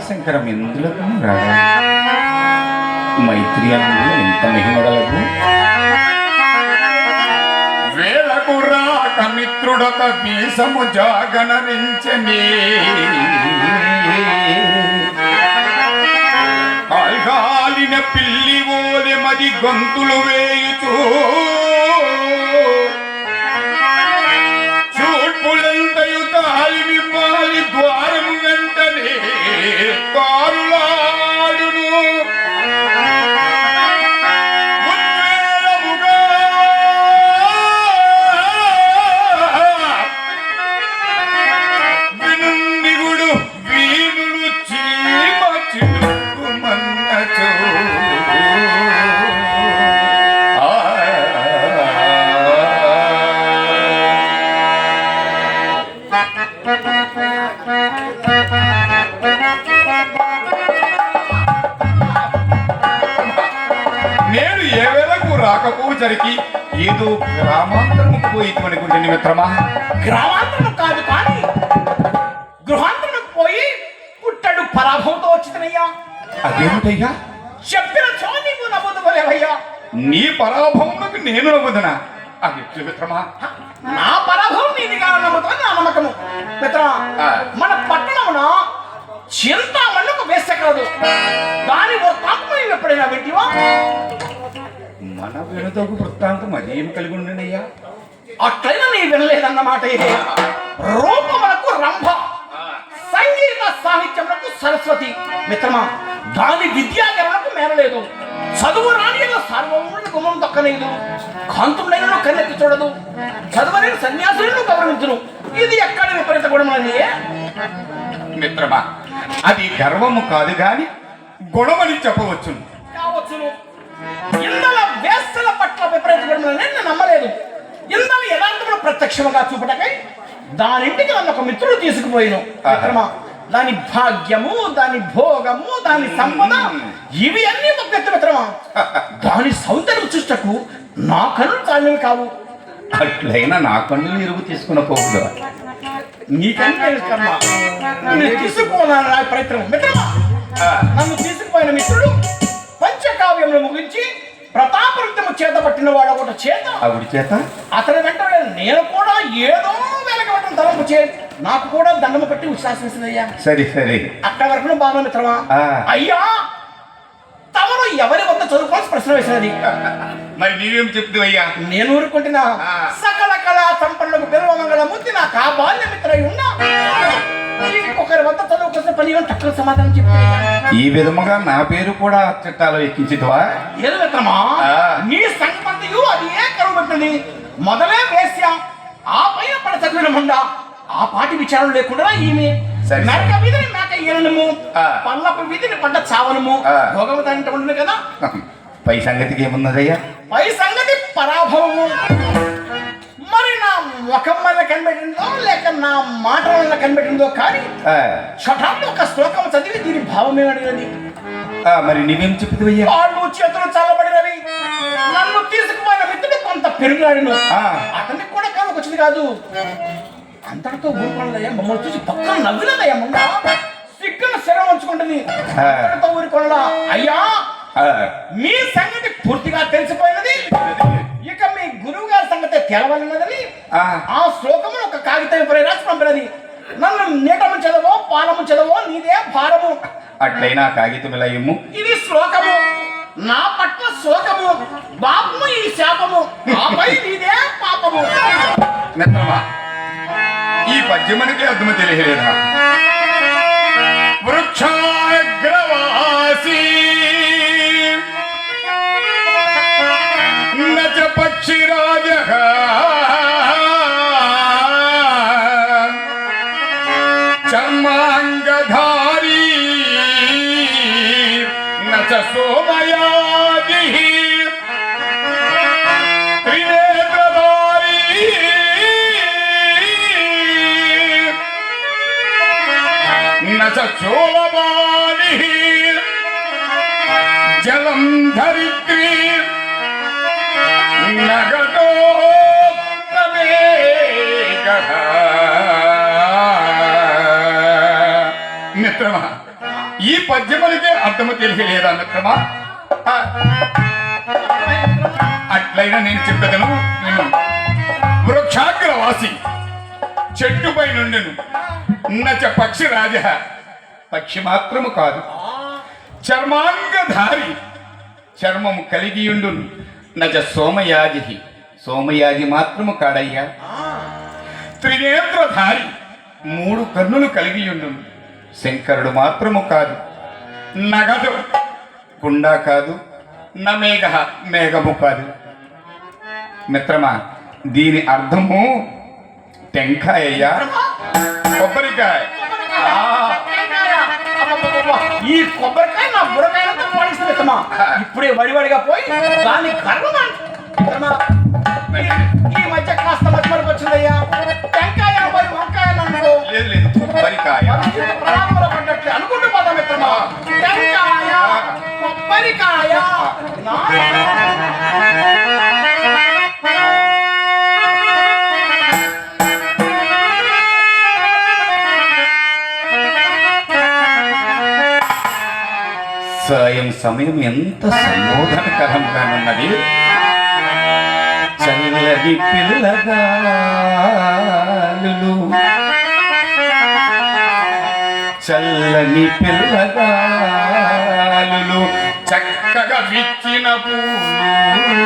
ఆదిశంకరం భవానీ ఎందులకు మైత్రి అన్నంలో ఎంత మహిమగలదు? వేలకు రాక మిత్రుడొక దేశము జాగనరించని. కాల్గాలిన పిల్లి ఓలె మది గొంతులు వేయుచూ. పరాభవంతో వచ్చినయ్యా అదేమిటయ్యా? చెప్పిన చో నీవు నమ్ముదవలేవయ్యా నీ పరాభవమునకు నేను నమ్ముదనా అది ఎట్లు మిత్రమా నా పరాభవం నీది కాదు నమ్ముతాను నా నమ్మకము. మిత్రమా. మన పట్టణమున చింతామణి ఒక వేస్తే కలదు దాని వృత్తాంతం ఎప్పుడైనా వింటివా? మన వెనుదగు వృత్తాంతం అదేం కలిగి ఉండనయ్యా? అట్లయినా నీ వినలేదన్నమాట ఇది రూపములకు రంభ. సంగీత సాహిత్యములకు సరస్వతి. మిత్రమా దాని విద్యాగరణకు మేరలేదు చదువు రాణిలో సర్వములను గుమ్మం దక్కలేదు. కాంతుడైన కన్నెత్తి చూడదు. చదువని సన్యాసులను గౌరవించును. ఇది ఎక్కడ విపరీత గుణమని మిత్రమా అది గర్వము కాదు గాని గుణమని చెప్పవచ్చును. కావచ్చును. ఇందల వేస్తల పట్ల విపరీత గుణమని నేను నమ్మలేదు. ఇందల యథార్థమును ప్రత్యక్షముగా చూపటకై దానింటికి నన్ను ఒక మిత్రుడు తీసుకుపోయిను. మిత్రమా దాని భాగ్యము దాని భోగము దాని సంపద ఇవి అన్ని ఒక మిత్రమా? దాని సౌందర్యం చూస్తకు నా కన్నులు చాలినవి కావు. అట్లయినా నా కన్నులు ఇరుగు తీసుకున్న పోదు నీకంటే తీసుకోవాలని నా ప్రయత్నం. మిత్రమా? నన్ను తీసుకుపోయిన మిత్రుడు పంచకావ్యములు ముగించి ప్రతాపరుద్యము చేత పట్టిన వాడు ఒకటి చేత. ఆవిడ చేత? అతని వెంటనే నేను కూడా ఏదో వెనకబట్టిన తలంపు చే నాకు కూడా దండము పెట్టి ఉచ్ఛాసించిందయ్యా సరే సరే. అక్కడ వరకు బాగా మిత్రమా. అయ్యా తమరు ఎవరి వద్ద చదువుకోవాల్సి ప్రశ్న వేసినది. మరి నీవేం చెప్తూ అయ్యా? నేను ఊరుకుంటున్నా. సకల కళా సంపన్నులకు బిల్వమంగళ ముద్ది నా కా బాల్య ఇంకొకరి వద్ద చదువుకోసిన పని ఏమో తక్కువ సమాధానం చెప్తే ఈ విధముగా నా పేరు కూడా చిట్టాలో ఎక్కించిదివా ఏది మిత్రమా. నీ సంగతంతయు అది ఏ కరువు పెట్టింది? మొదలే వేశ్య ఆ పైన పడ చదివిన ఆ పాటి విచారం లేకుండా ఈమె. నరక వీధిని మేక ఈనము. పల్లపు వీధిని పంట చావనము. దాంట్లో ఉంటుంది కదా. పై సంగతికి ఏమున్నదయ్యా? పై సంగతి పరాభవము. మరి నా ముఖం వల్ల కనిపెట్టిందో లేక నా మాట వల్ల కనిపెట్టిందో కానీ షఠాల్లో ఒక శ్లోకం చదివి దీని భావం ఏమడినది ఆ, మరి నీవేం చెప్తువయ్యా కాళ్ళు చేతులు చల్లబడినవి. నన్ను తీసుకుపోయిన మిత్రుడు కొంత పెరుగులాడిను. అతనికి కూడా కాలకు వచ్చింది కాదు. అంతటితో ఊరుకోనదయ్యా. మమ్మల్ని చూసి పక్కన నవ్వినదయ్యా ముంద సిగ్గున శరం ఉంచుకుంటుంది. అంతటితో ఊరుకోనలా అయ్యా! మీ సంగతి పూర్తిగా తెలిసిపోయినది. ఇక మీ గురువు గారి సంగతి తెలవనున్నదని ఆ, శ్లోకమును ఒక కాగితం రాసి పంపినది. నన్ను నీటము చదవో పాలము చదవో నీదే భారము. అట్లయినా కాగితం ఇలా ఇమ్ము? ఇది శ్లోకము. నా పట్ల శోకము. పాపము ఈ శాపము. ఆపై నీదే పాపము. మిత్రమా ఈ పద్యమునికి అర్థము తెలియలేదా? వృక్షాగ్రవాసి దేవునికే అర్థము తెలియలేదా మిత్రమా అట్లయినా నేను చెప్పేదను నేను వృక్షాగ్రవాసి చెట్టుపై నుండెను. నచ పక్షి రాజ పక్షి మాత్రము కాదు. చర్మాంగధారి చర్మము కలిగియుండును. నజ సోమయాజి సోమయాజి మాత్రము కాడయ్యా. త్రినేత్రధారి మూడు కన్నులు కలిగియుండును. శంకరుడు మాత్రము కాదు. నగదు. కుండా కాదు నమేఘ మేఘము కాదు. మిత్రమా దీని అర్థము టెంకాయ్యా కొబ్బరికాయ. ఈ కొబ్బరికాయ నా బుర్రకాయలతో పాడిస్తుంది మిత్రమా. ఇప్పుడే వడివడిగా పోయి దాన్ని కర్మ ఈ సమయం ఎంత సంబోధనకరంగానున్నది చల్లది పిల్లగాలు చల్లని పిల్లగాలులు. చక్కగా విచ్చిన పూలు.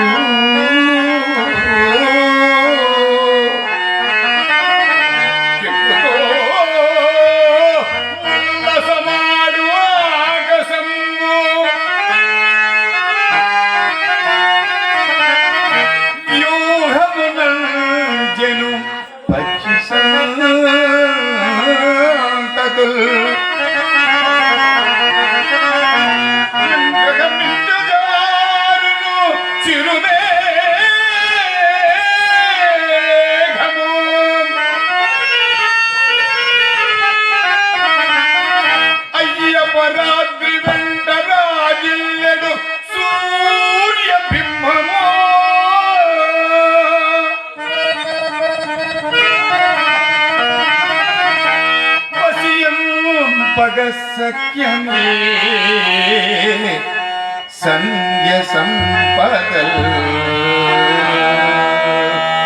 సంధ్య సంపదల్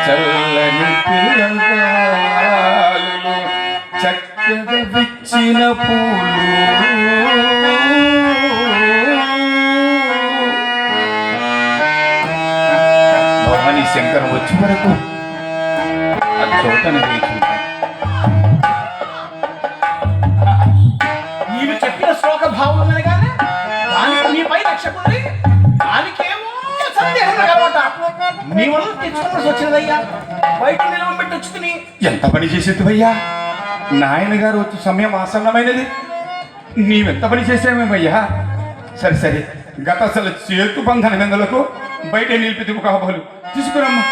చల్లని పిల్లగాలులు చక్కగా విచ్చిన పూలు భవానీ శంకర్ వచ్చే వరకు ఆ చోటని దానికేమో సందేహం నీ వల్ల తెచ్చుకోవాల్సి వచ్చినదయ్యా. బయట నిలవ ఎంత పని చేసేదివయ్యా నాయన గారు వచ్చే సమయం ఆసన్నమైనది. నీవెంత పని చేసామేమయ్యా సరే సరే. గత అసలు చేతు బంధన వెందలకు బయట నిలిపి కాబోలు తీసుకురమ్మా.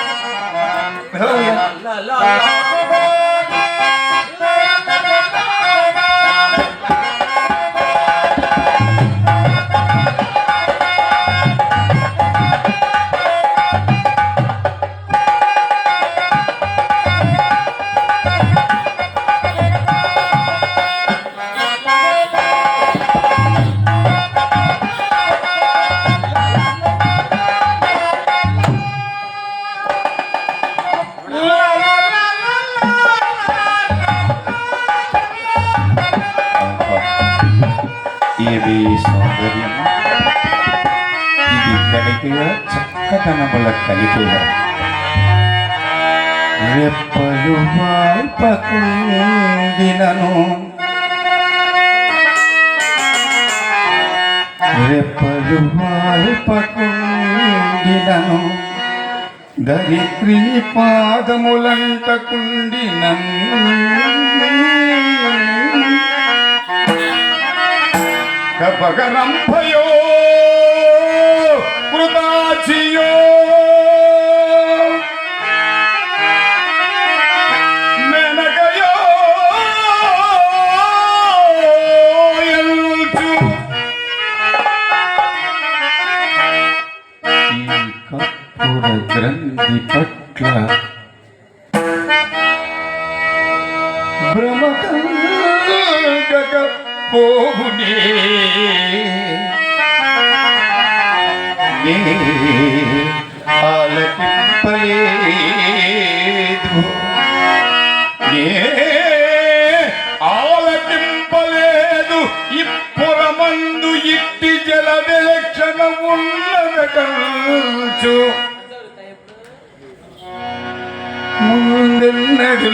వెళ్ళవయ్యా. సౌందర్యము ఇది కలిగిన చక్కదనముల కలిగిన. రెప్పలు వాల్పకుండినను రెప్పలు వాల్పకుండినను దరిద్రి పాదములంటకుండినను కపగరంభయో కృతాచియో గ్రంథి పట్ల భ్రమకంగక పోవునే నే ఆలకింపలేదు నే ఆలకింపలేదు ఇప్పురమందు ఇట్టి జల విలక్షణ ఉన్నదటంచు ముందెన్నడు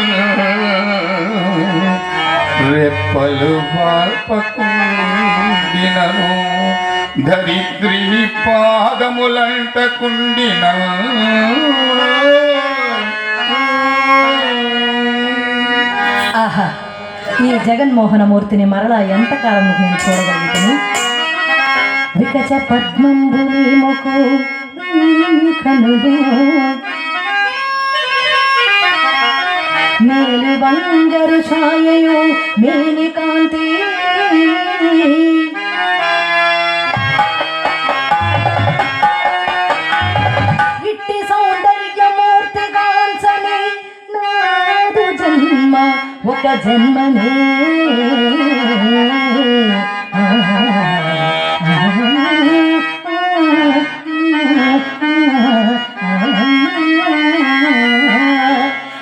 రెప్పలు పాల్పకుండినను ధరిత్రి పాదములంటకుండిన ఆహా ఈ జగన్మోహనమూర్తిని మరలా ఎంతకాలం నేను చూడగలుగుతాను? వికచ పద్మంబుని మొకు కనుడు మేలు బంగరు ఛాయయు మేని కాంతి. ఇట్టి సౌందర్యమూర్తి కాంచని నాదు జన్మ ఒక జన్మనే.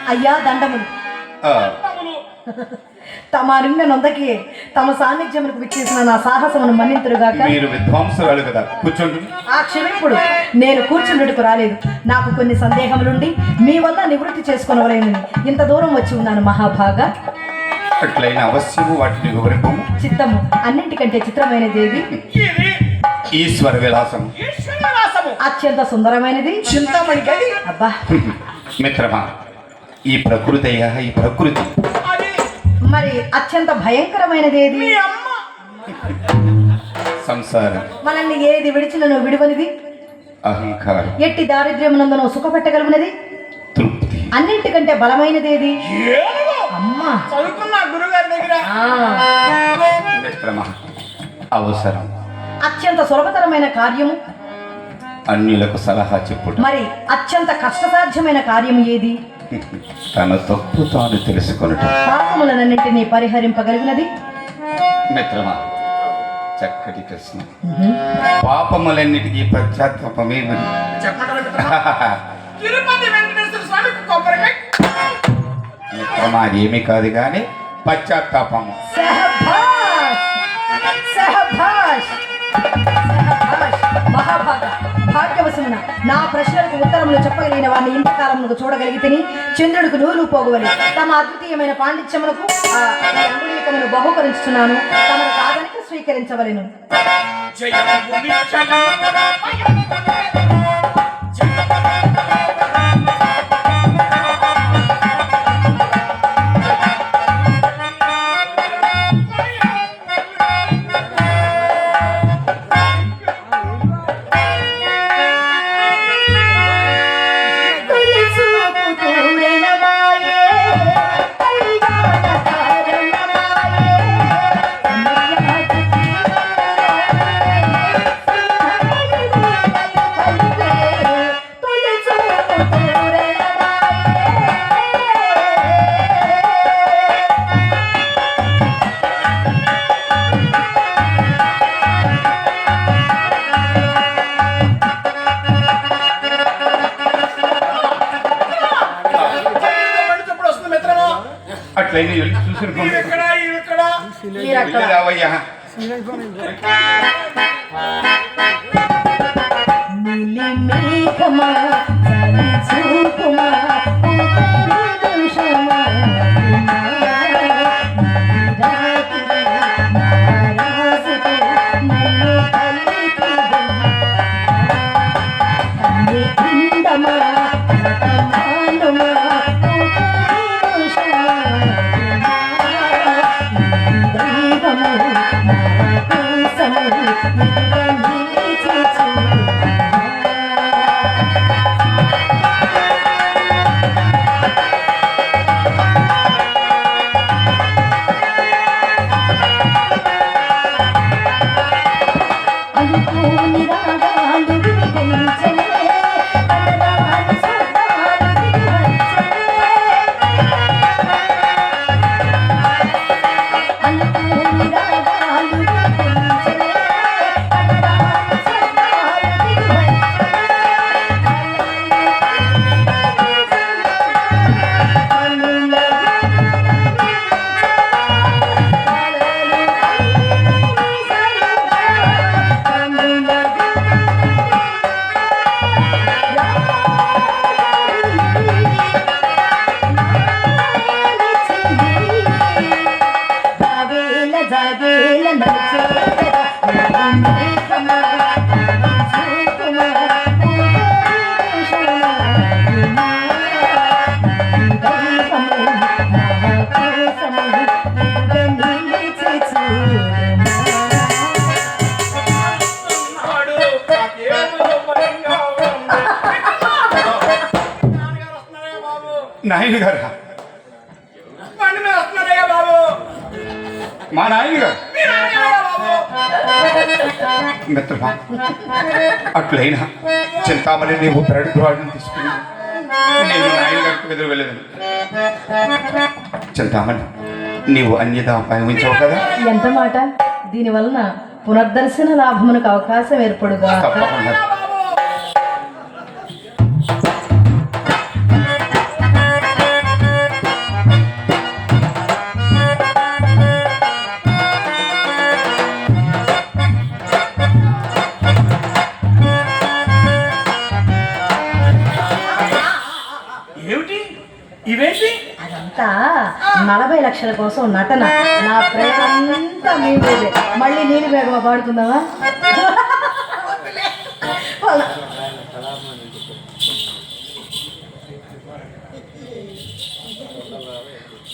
అయ్యా దండములు ఆ, తమ రింగ నొందకి తమ సాన్నిధ్యములకు విచ్చేసిన నా సాహసమును మన్నింతురుగాక. మీరు విద్వాంసురాలు కదా. కూర్చోండి. ఆ క్షమింపుడు నేను కూర్చుండుటకు రాలేదు. నాకు కొన్ని సందేహములుండి మీ వల్ల నివృత్తి చేసుకునవలేనని ఇంత దూరం వచ్చి ఉన్నాను మహాభాగా. అవశ్యము వాటిని చిత్తము అన్నింటికంటే చిత్రమైనది ఏది? ఈశ్వర విలాసం అత్యంత సుందరమైనది? చింతామణి అబ్బా. మిత్రమా ఈ ప్రకృతి అయ్యా ఈ ప్రకృతి మరి అత్యంత భయంకరమైనది ఏది మీ అమ్మ. సంసారం. మనల్ని ఏది విడిచినను విడువనిది. అహంకారం. ఎట్టి దారిద్ర్యమునందును సుఖపెట్టగలుగునది. తృప్తి. అన్నింటికంటే బలమైనది ఏది ఏనుగు. అమ్మా. చదువుకున్నా గురుగారి దగ్గర. అవసరం. అత్యంత సులభతరమైన కార్యము. అన్యులకు సలహా చెప్పుట. మరి అత్యంత కష్టసాధ్యమైన కార్యము ఏది? తన తప్పు తాను తెలుసుకొనుట. పాపములనన్నింటినీ పరిహరింపగలిగినది? మిత్రమా చక్కటి ప్రశ్న. పాపములన్నిటికీ పశ్చాత్తాపమే మరి. మిత్రమా. అదేమీ కాదు కానీ పశ్చాత్తాపము. సహభాష్! సహభాష్! నా ప్రశ్నలకు ఉత్తరములు చెప్పగలిగిన వారిని ఇంతకాలమునకు చూడగలిగితేని. చంద్రుడికి నూలు పోగువని తమ అద్వితీయమైన పాండిత్యమునకు ఆ అంగుళీకమును బహుకరించుతున్నాను తమను కాదనికి స్వీకరించవలెను. అట్లయితే వెళ్ళి నాయన గారు మా నాయన గారు మిత్రమా అట్లయినా చింతామణి నీవు పెరడు ద్వారాన్ని తీసుకుని నేను నాయన గారికి ఎదురు వెళ్ళేదని చింతామణి నీవు అన్యత ఉపయోగించవు కదా? ఎంత మాట? దీని వలన పునర్దర్శన లాభమునకు అవకాశం ఏర్పడుగా ఇవేంటి అదంతా నలభై లక్షల కోసం నటన. నా ప్రేమ అంతా మీ మీదే. మళ్ళీ నేను వేగమా పాడుకుందావా వాళ్ళ-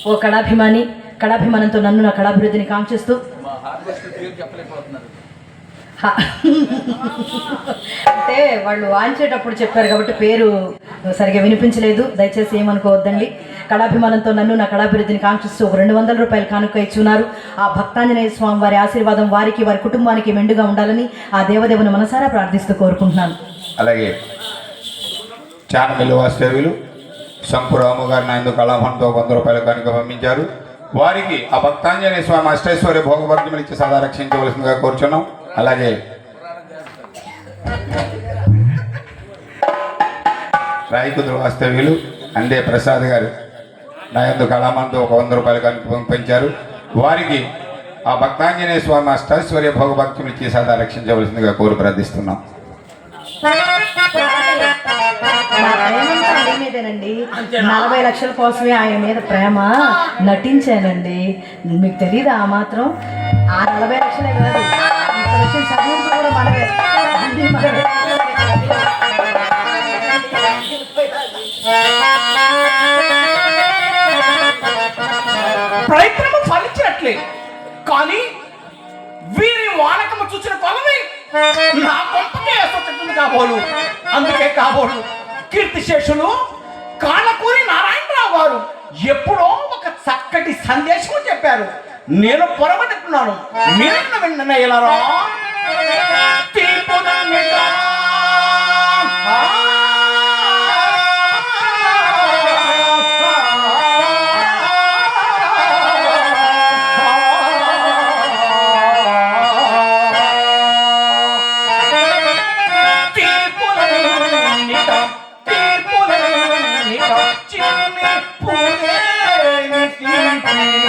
ఓ కళాభిమాని కళాభిమానంతో నన్ను నా కళాభివృద్ధిని కాంక్షిస్తూ. అంటే వాళ్ళు వాంచేటప్పుడు చెప్పారు కాబట్టి పేరు సరిగా వినిపించలేదు. దయచేసి ఏమనుకోవద్దండి. కళాభిమానంతో నన్ను నా కళాభివృద్ధిని కాంక్షిస్తూ ఒక రెండు వందల రూపాయలు కానుక ఇచ్చున్నారు. ఆ భక్తాంజనేయ స్వామి వారి ఆశీర్వాదం వారికి వారి కుటుంబానికి మెండుగా ఉండాలని ఆ దేవదేవుని మనసారా ప్రార్థిస్తూ కోరుకుంటున్నాను. అలాగే చానమిల్లు వాస్తవ్యులు శంకురాము గారిని ఆయన కళాభంతో వంద రూపాయలు కానుక పంపించారు. వారికి ఆ భక్తాంజనేయ స్వామి అష్టైశ్వర్య భోగభక్తులు ఇచ్చి సదా రక్షించవలసిందిగా కోరుచున్నాం. అలాగే. రాయకుదురు వాస్తవ్యులు అందే ప్రసాద్ గారు. నాయందు కళామంతో ఒక వంద రూపాయలు పంపించారు. వారికి ఆ భక్తాంజనేయ స్వామి అష్టైశ్వర్య భోగభక్తులు ఇచ్చి సదా రక్షించవలసిందిగా కోరి ప్రార్థిస్తున్నాం. మీదేనండి నలభై లక్షల కోసమే ఆయన మీద ప్రేమ నటించానండి. మీకు తెలియదు ఆ మాత్రం? ఆ నలభై లక్షలే కాదు. ఇక్కడ వచ్చిన చదివింపు కూడా మనమే. మనమే. ప్రయత్నము ఫలించినట్లే. కానీ వీరి వానకము చూసిన కొలవి నా పంపకే ఎసొచ్చుతుంది కాబోలు. అందుకే కాబోలు కీర్తిశేషులు కాళ్ళకూరి నారాయణరావు గారు ఎప్పుడో ఒక చక్కటి సందేశం చెప్పారు. నేను పొరబడుతున్నాను మీరు వెంటనే ఇలా Thank you.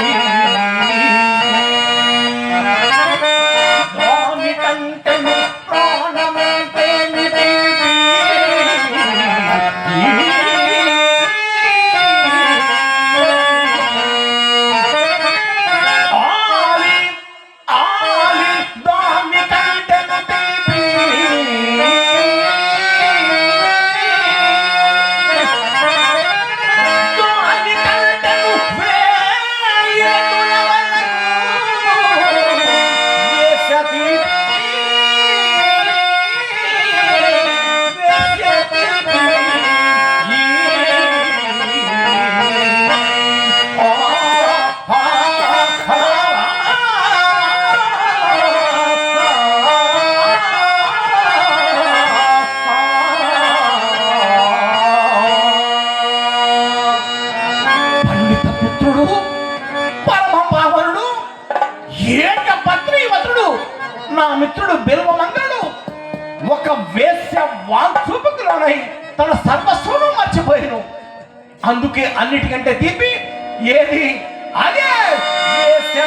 బిల్వమంగళుడు ఒక వేశ్య వాంఛూపకులోనై తన సర్వస్వము మర్చిపోయిను. అందుకే అన్నిటికంటే తీపి ఏది? అదే వేశ్య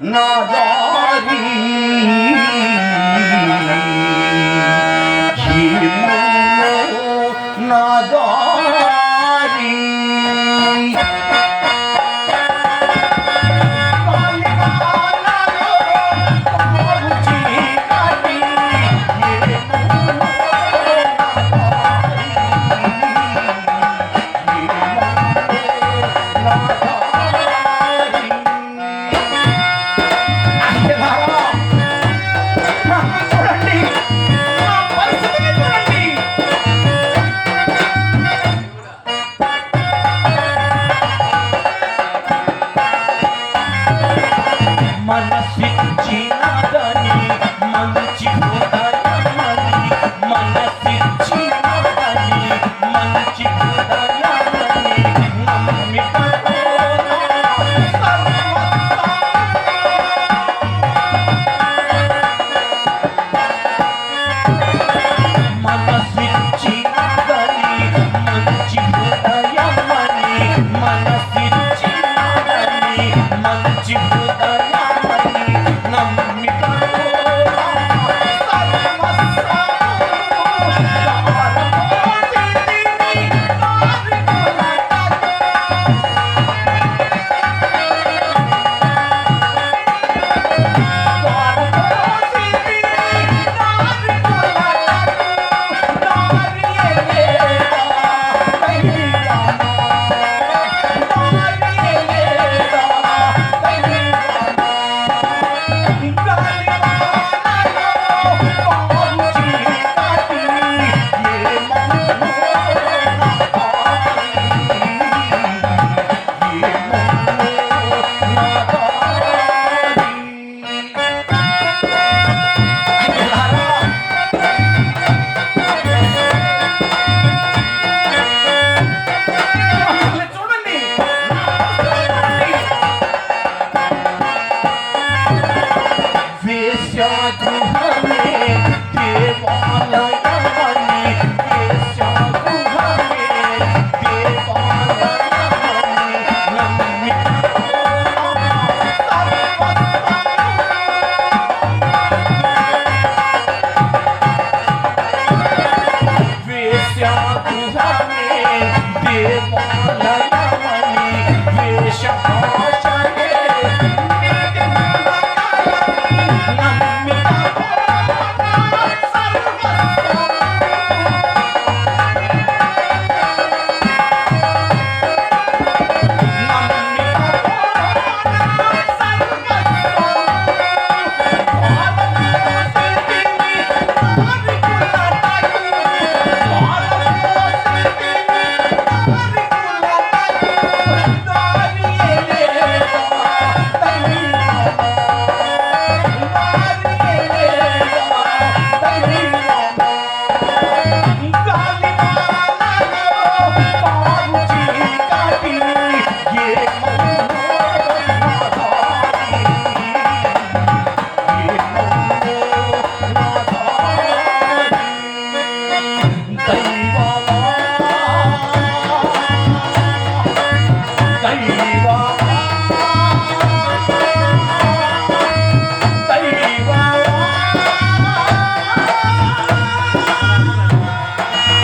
No. 亲爱的你。